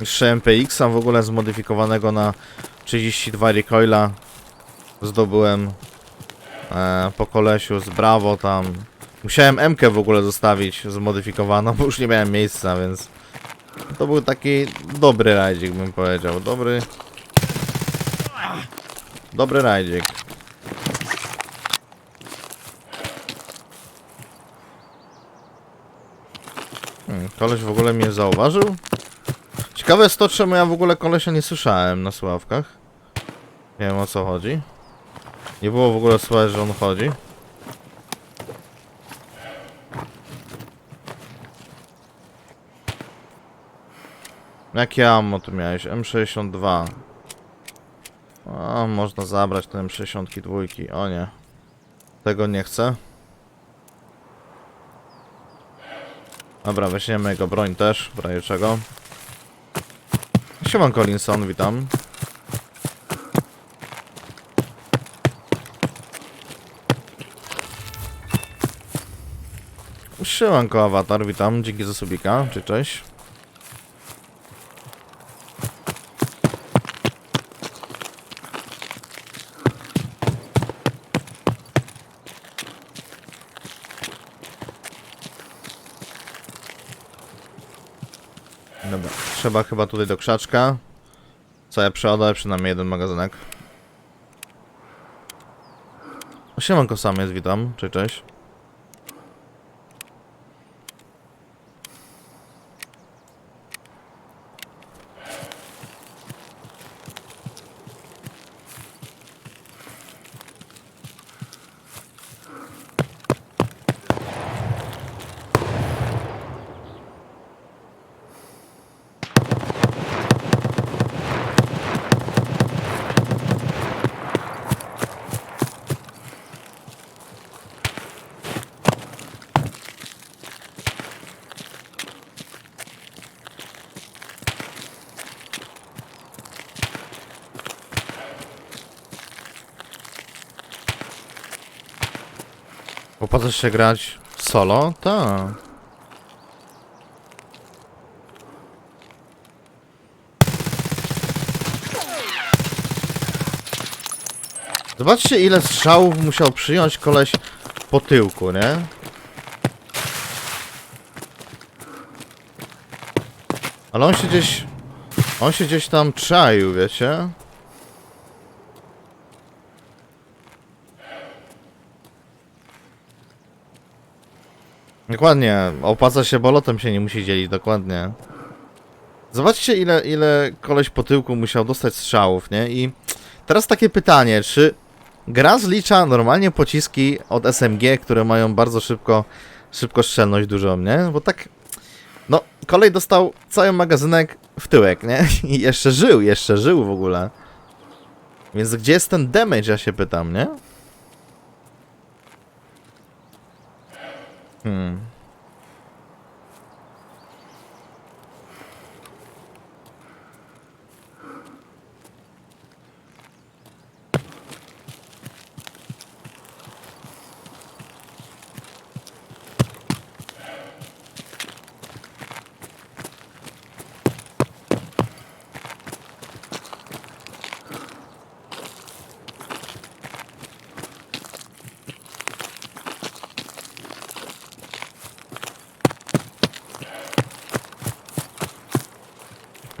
Jeszcze MPX-a w ogóle zmodyfikowanego na 32 recoila zdobyłem e, po kolesiu z Bravo tam. Musiałem M w ogóle zostawić zmodyfikowaną, bo już nie miałem miejsca, więc to był taki dobry rajdzik bym powiedział. Dobry. Dobry rajdzik. Hmm, koleś w ogóle mnie zauważył? Ciekawe jest to, czemu ja w ogóle kolesia nie słyszałem na sławkach. Nie wiem o co chodzi. Nie było w ogóle słychać, że on chodzi. Jakie ammo tu miałeś? M62. O, można zabrać te M62. O nie. Tego nie chcę. Dobra, weźmiemy jego broń też, w razie czego. Sieman Collinson, witam. Siemanko Awatar, witam, dzięki za subika, czy cześć. Dobra, trzeba chyba tutaj do krzaczka. Co ja przeładuję przynajmniej jeden magazynek. Siemanko sam jest, witam, cześć, cześć. Opłaca się grać solo? Tak. Zobaczcie ile strzałów musiał przyjąć koleś po tyłku, nie? Ale on się gdzieś... On się gdzieś tam czaił, wiecie? Dokładnie, opłaca się, bo lotem się nie musi dzielić, dokładnie. Zobaczcie ile, ile koleś po tyłku musiał dostać strzałów, nie? I teraz takie pytanie, czy gra zlicza normalnie pociski od SMG, które mają bardzo szybko, szybko strzelność dużą, nie? Bo tak, no, kolej dostał cały magazynek w tyłek, nie? I jeszcze żył, jeszcze żył w ogóle. Więc gdzie jest ten damage, ja się pytam, nie? Hmm.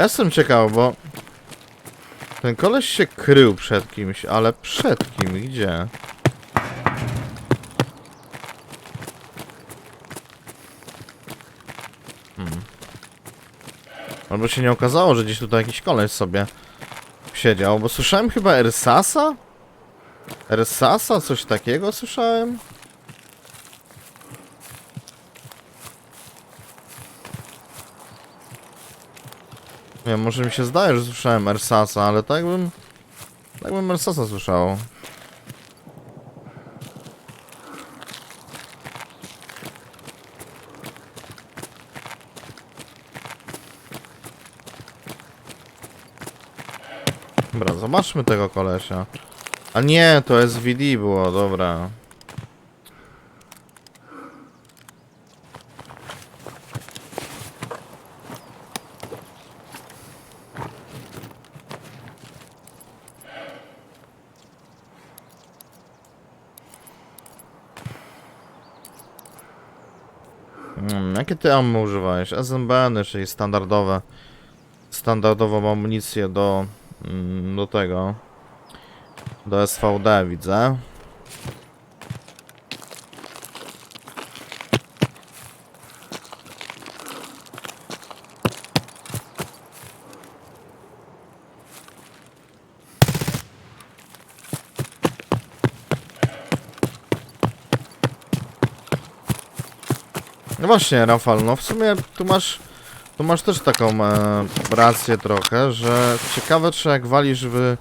Ja jestem ciekaw, bo ten koleś się krył przed kimś, ale przed kim? Gdzie? Hmm. Albo się nie okazało, że gdzieś tutaj jakiś koleś sobie siedział, bo słyszałem chyba Ersasa? Ersasa? Coś takiego słyszałem? Nie może mi się zdaje, że słyszałem Ersasa, ale tak bym... Tak bym Ersasa słyszał. Dobra, zobaczmy tego kolesia. A nie, to SVD było, dobra. Hmm, jakie ty ammo używałeś? SMBN, czyli standardowe. Standardową amunicję do... mm, do tego. Do SVD widzę. Właśnie, Rafał, no w sumie tu masz, tu masz też taką e, rację trochę, że ciekawe czy jak walisz w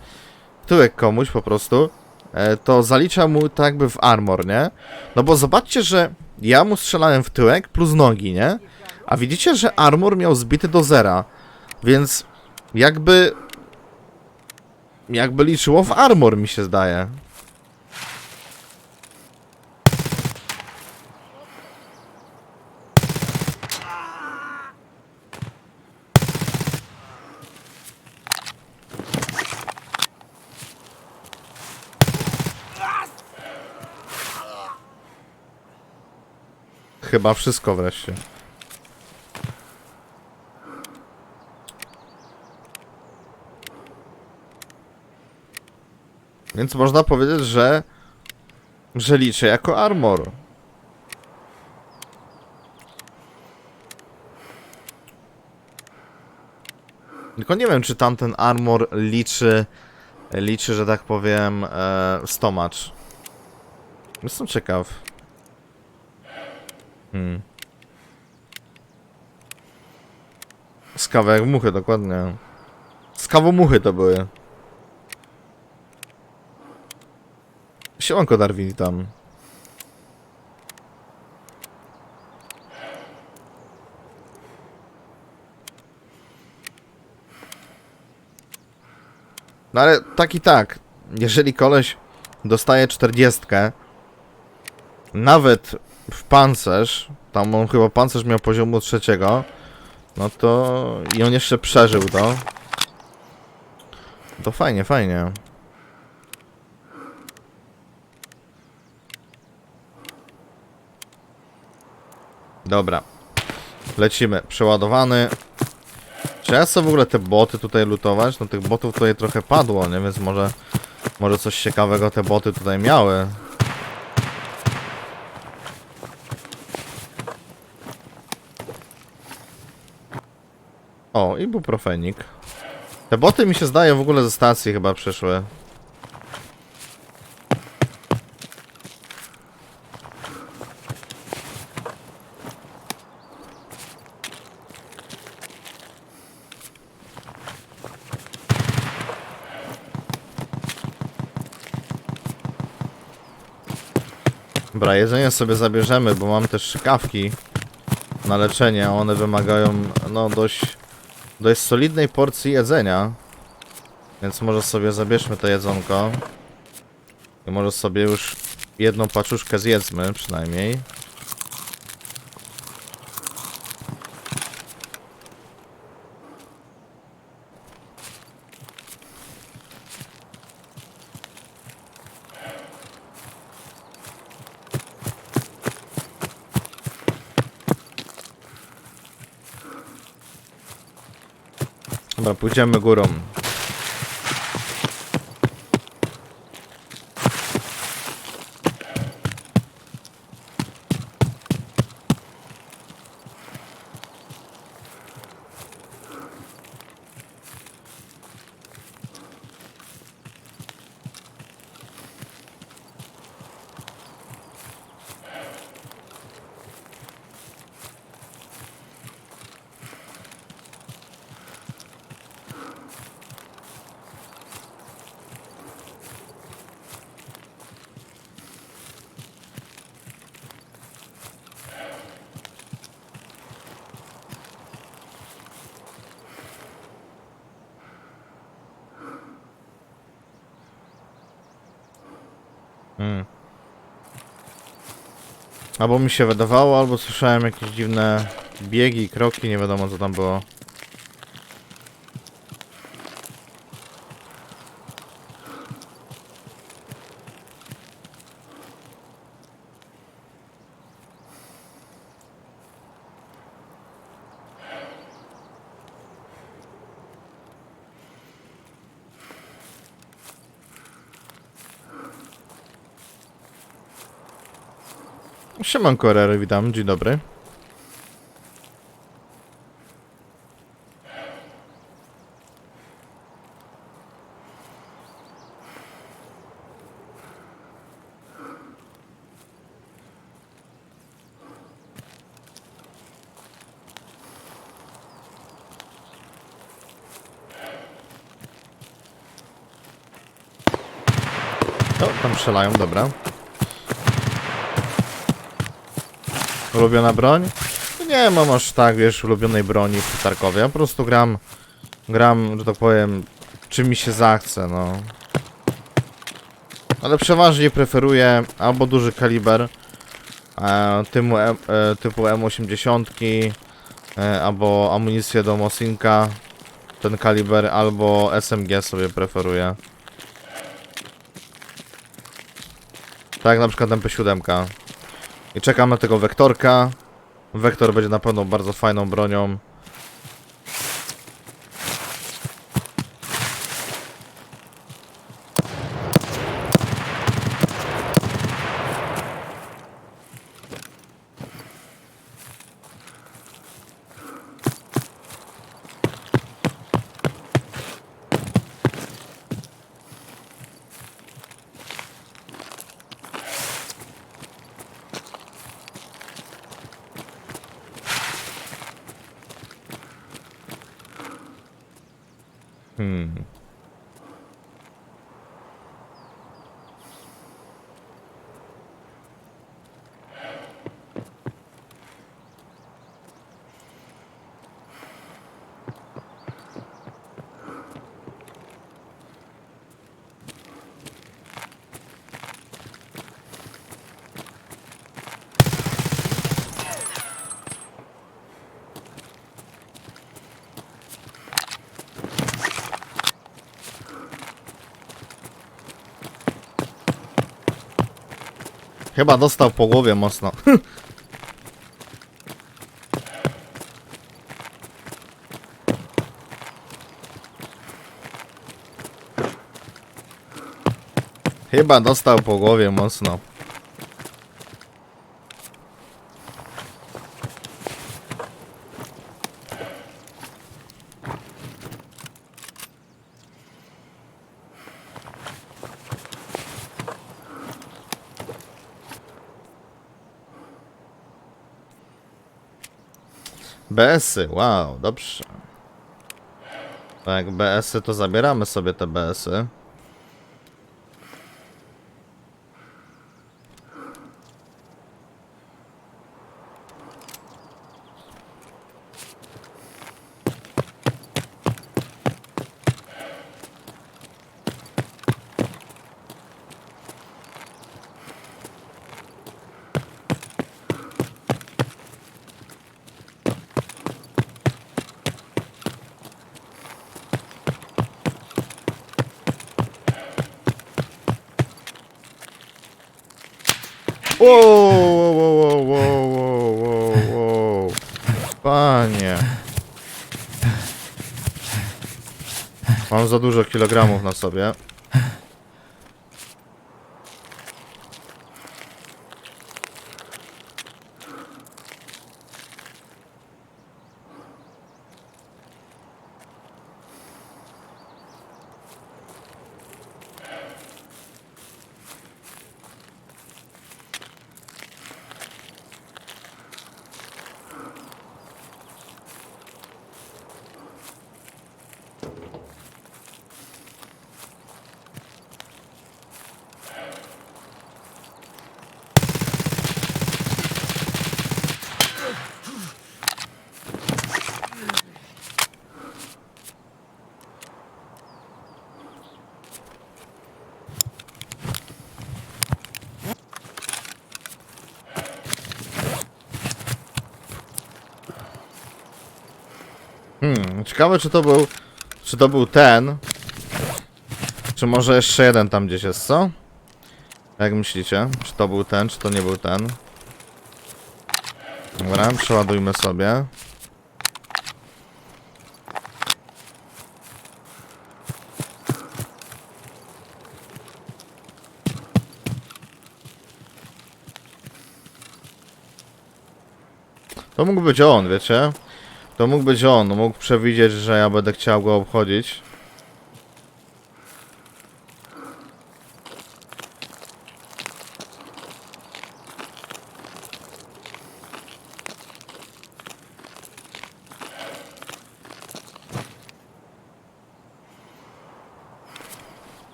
tyłek komuś po prostu, e, to zalicza mu tak jakby w armor, nie? No bo zobaczcie, że ja mu strzelałem w tyłek plus nogi, nie? A widzicie, że armor miał zbity do zera, więc jakby jakby liczyło w armor mi się zdaje. Chyba wszystko wreszcie. Więc można powiedzieć, że że liczę jako armor. Tylko nie wiem, czy tamten armor liczy, liczy, że tak powiem, e, stomacz. Jestem ciekaw. Hmm. Z kawałek muchy, dokładnie. Z kawomuchy to były. Siemanko Darwin tam. No ale tak i tak, jeżeli koleś dostaje 40, nawet w pancerz, tam on chyba pancerz miał poziomu trzeciego, no to i on jeszcze przeżył to. To fajnie, fajnie. Dobra. Lecimy. Przeładowany. Czy ja chcę w ogóle te boty tutaj lutować? No tych botów tutaj trochę padło, nie? Więc może... Może coś ciekawego te boty tutaj miały. O, ibuprofenik. Te boty mi się zdaje w ogóle ze stacji chyba przyszły. Dobra, jedzenie sobie zabierzemy, bo mam też szkawki na leczenie, a one wymagają no dość, dość solidnej porcji jedzenia. Więc może sobie zabierzmy to jedzonko. I może sobie już jedną paczuszkę zjedzmy przynajmniej. Dobra, pójdziemy górą. Albo mi się wydawało, albo słyszałem jakieś dziwne biegi, kroki, nie wiadomo co tam było. Siemanko, Rery, witam, dzień dobry. O, tam strzelają, dobra. Ulubiona broń? No Nie mam aż tak, wiesz, ulubionej broni w Tarkowie. Ja po prostu gram, gram, że tak powiem, czym mi się zachce, no. Ale przeważnie preferuję albo duży kaliber, e, typu, e, typu M80, e, albo amunicję do Mosinka, ten kaliber, albo SMG sobie preferuję. Tak na przykład MP7. I czekam na tego wektorka. Wektor będzie na pewno bardzo fajną bronią. Hmm. Chyba dostał po głowie mocno. Chyba dostał po głowie mocno. BS-y, wow, dobrze. Tak, BS-y to zabieramy sobie te BS-y. Wow, wow, wow, wow, wow, wow, wow. Panie. Mam za dużo kilogramów na sobie. Hmm, ciekawe czy to był, czy to był ten, czy może jeszcze jeden tam gdzieś jest, co? Jak myślicie? Czy to był ten, czy to nie był ten? Dobra, przeładujmy sobie. To mógł być on, wiecie? To mógł być on, mógł przewidzieć, że ja będę chciał go obchodzić.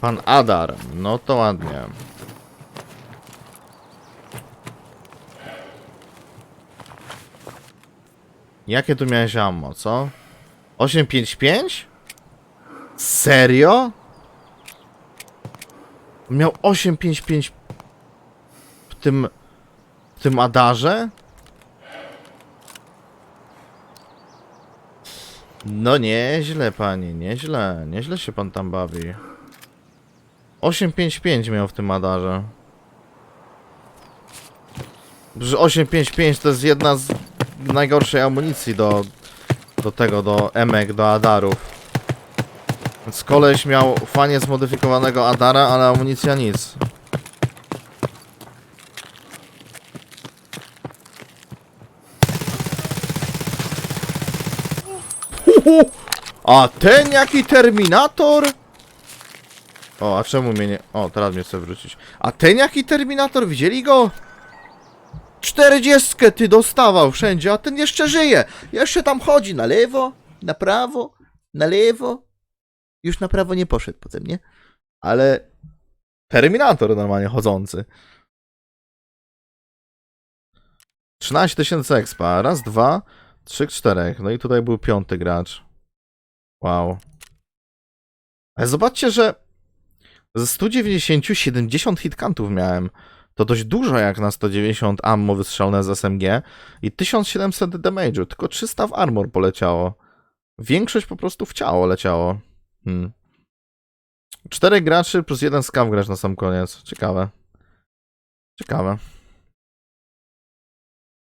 Pan Adar, no to ładnie. Jakie tu miałeś ammo, co? 855? Serio? Miał 855 w tym w tym Adarze? No nieźle, panie, nieźle. Nieźle się pan tam bawi. 855 miał w tym Adarze. Że 855 to jest jedna z najgorszej amunicji do, do tego, do emek, do Adarów. Więc koleś miał fajnie zmodyfikowanego Adara, ale amunicja nic. A ten jaki Terminator? O, a czemu mnie nie... O, teraz mnie chce wrócić. A ten jaki Terminator, widzieli go? Czterdziestkę ty dostawał wszędzie, a ten jeszcze żyje. Jeszcze tam chodzi na lewo, na prawo, na lewo. Już na prawo nie poszedł potem, nie? Ale Terminator normalnie chodzący. 13 tysięcy expa. Raz, dwa, trzy, czterech. No i tutaj był piąty gracz. Wow. Ale zobaczcie, że ze 190 70 hitkantów miałem. To dość dużo jak na 190 ammo wystrzelone z SMG i 1700 damage'u, tylko 300 w armor poleciało. Większość po prostu w ciało leciało. Hmm. Graczy plus jeden skaw gracz na sam koniec. Ciekawe. Ciekawe.